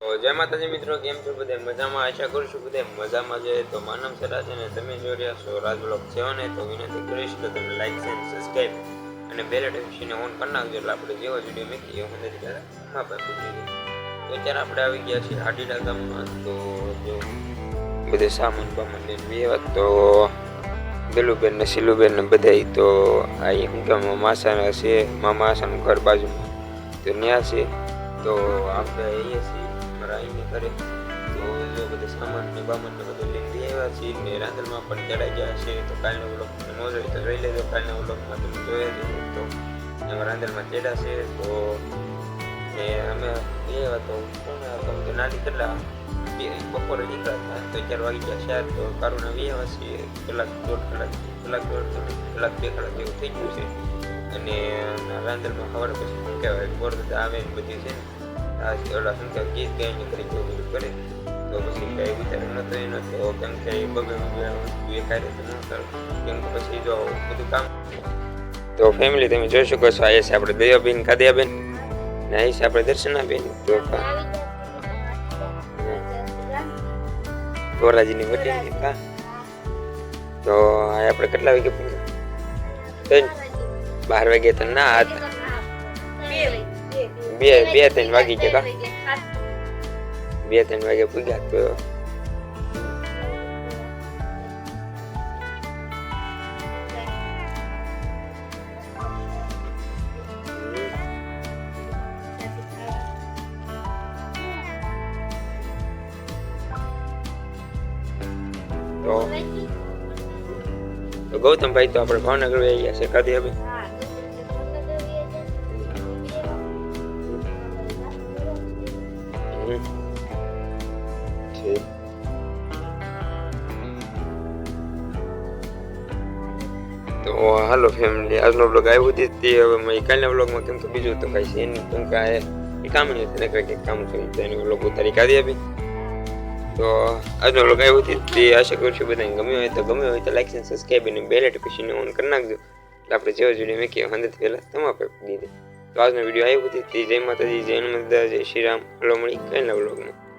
જય માતાજી મિત્રો, કેમ છો બધે? મજામાં? આશા કરું છું બધે મજામાં છે. તો માનવ સરા છે ને તમે જોઈ રહ્યા છો રાજ બ્લોક છે ને તો વિનંતી કરીશ કે તમે લાઈક છે સબસ્ક્રાઈબ અને બેલ નોટિફિકેશન ઓન કરી નાખજો. એટલે આપણે જેવો વીડિયો મૂકીએ હું નથી ત્યારે માં પાસે પૂછી તો અત્યારે આપણે આવી ગયા છીએ હાડીડા ગામમાં. તો જો બધે સામાન બામાન લઈને વાત તો બેલુબેન ને સિલુબેન ને બધા તો આ શું કે માસાના છે, મામા ઘર બાજુમાં. તો ત્યાં છે. તો આપણે અહીંયા છીએ. મારા અહીંની ઘરે તો જો બધું સામાન ને બામાન ને બધું લઈને બી આવ્યા છીએ ને રાંધણમાં પણ ચડાઈ ગયા છે તો કાલનો વ્લોગ ન જોઈ તો જોઈ લેજો કાલના વ્લોગમાં તમે જોયા જ હશો. તો એમાં રાંધણમાં ચડ્યા છે તો ને અમે એ તો કોણ હતો તો નાની કેટલા બે બપોરે નીકળ્યા હતા તો ચાર વાગી ગયા ચાર તો કારુના વ્યવહાર છીએ કલાક દોઢ કલાક કલાક દોઢ કલાક બે કલાક જેવું થઈ ગયું છે અને રાંધણમાં ખબર પછી શું કહેવાય બોરદાદા આવે ને બધી છે ને આ ઓલા શું કહેવાય ગીત ગાઈને કરી જેવું બધું કરે. તો પછી કાંઈ વિચાર નહોતો એનો તો કેમ કે એ બબે બબે વસ્તુ એ કાંઈ રીતે ન કર કેમ કે પછી જો બધું કામ તો ફેમિલી તમે જોઈ શકો છો આ છે આપણે દયાબેન કાદિયાબેન ને આ છે આપણે દર્શનાબેન. તો ગોરાજીની વટી કા તો આપણે કેટલા વાગે ત્રણ બાર વાગે તો ના હતા બે બે ત્રણ વાગી ગયા બે ત્રણ વાગે પૂગ્યા તો તો તો ગૌતમભાઈ તો આપણે ભાવનગર આવી ગયા છે. કદી હવે હમ. છે. તો હાલો ફેમિલી આજનો બ્લોગ આવ્યો હતી તે હવે મેં કાલના બ્લોગમાં કેમ કે બીજું તો કાંઈ છે નહીં. કેમ કે એ કામ નહીં હતું ને કંઈક કામ છે. તો એની બ્લોગ ઉતારી કાઢી આપી. તો આજનો બ્લોગ આવ્યો હતી તે આશા કરું છું બધાને ગમ્યો હોય તો ગમ્યો હોય તો લાઈક અને સબસ્ક્રાઈબ અને બેલ નોટિફિકેશન ઓન કરી નાખજો. એટલે આપણે જેવા જ વીડિયો મેં હંદત પહેલાં તમારે દીધે તો આજનો વીડિયો આવ્યો હતી. જય માતાજી, જય હનુમંત જય શ્રી રામ હલો મળી કાલના બ્લોગમાં